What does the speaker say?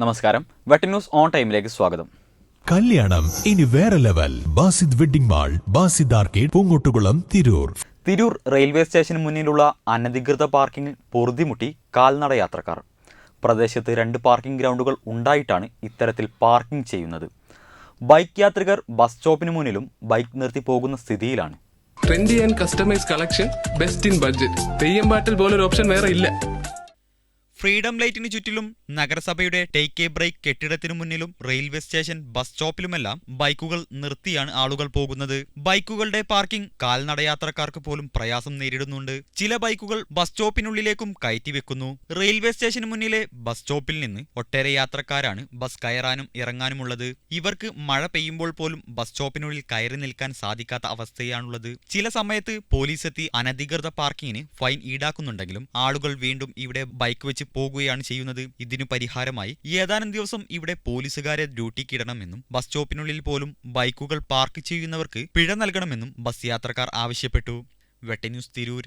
നമസ്കാരം. വെട്ടി news on ടൈമിലേക്ക് സ്വാഗതം. കല്യാണം ഇനി വേറെ level. Basid wedding mall Basid arcade Poongottukulam Tirur. Tirur railway സ്റ്റേഷന് മുന്നിലുള്ള അനധികൃത പാർക്കിംഗിൽ പൊറുതിമുട്ടി കാൽനട യാത്രക്കാർ. പ്രദേശത്ത് രണ്ട് പാർക്കിംഗ് ഗ്രൗണ്ടുകൾ ഉണ്ടായിട്ടാണ് ഇത്തരത്തിൽ പാർക്കിംഗ് ചെയ്യുന്നത്. ബൈക്ക് യാത്രികർ ബസ് സ്റ്റോപ്പിന് മുന്നിലും ബൈക്ക് നിർത്തി പോകുന്ന സ്ഥിതിയിലാണ്. Trendy and customise collection best in budget Theyyam പാട്ടിൽ പോലൊരു ഓപ്ഷൻ വേറെ ഇല്ല. ഫ്രീഡം ലൈറ്റിന് ചുറ്റിലും നഗരസഭയുടെ ടേക്ക് എ ബ്രേക്ക് കെട്ടിടത്തിനു മുന്നിലും റെയിൽവേ സ്റ്റേഷൻ ബസ് സ്റ്റോപ്പിലുമെല്ലാം ബൈക്കുകൾ നിർത്തിയാണ് ആളുകൾ പോകുന്നത്. ബൈക്കുകളുടെ പാർക്കിംഗ് കാൽനടയാത്രക്കാർക്ക് പോലും പ്രയാസം നേരിടുന്നുണ്ട്. ചില ബൈക്കുകൾ ബസ് സ്റ്റോപ്പിനുള്ളിലേക്കും കയറ്റിവെക്കുന്നു റെയിൽവേ സ്റ്റേഷന് മുന്നിലെ ബസ് സ്റ്റോപ്പിൽ നിന്ന് ഒട്ടേറെ യാത്രക്കാരാണ് ബസ് കയറാനും ഇറങ്ങാനുമുള്ളത്. ഇവർക്ക് മഴ പെയ്യുമ്പോൾ പോലും ബസ് സ്റ്റോപ്പിനുള്ളിൽ കയറി നിൽക്കാൻ സാധിക്കാത്ത അവസ്ഥയാണുള്ളത്. ചില സമയത്ത് പോലീസ് എത്തി അനധികൃത പാർക്കിങ്ങിന് ഫൈൻ ഈടാക്കുന്നുണ്ടെങ്കിലും ആളുകൾ വീണ്ടും ഇവിടെ ബൈക്ക് വെച്ച് പോകുകയാണ് ചെയ്യുന്നത്. ഇതിനു പരിഹാരമായി ഏതാനും ദിവസം ഇവിടെ പോലീസുകാരെ ഡ്യൂട്ടിക്കിടണമെന്നും ബസ് സ്റ്റോപ്പിനുള്ളിൽ പോലും ബൈക്കുകൾ പാർക്ക് ചെയ്യുന്നവർക്ക് പിഴ നൽകണമെന്നും ബസ് യാത്രക്കാർ ആവശ്യപ്പെട്ടു. വെട്ടന്യൂസ് തിരൂർ.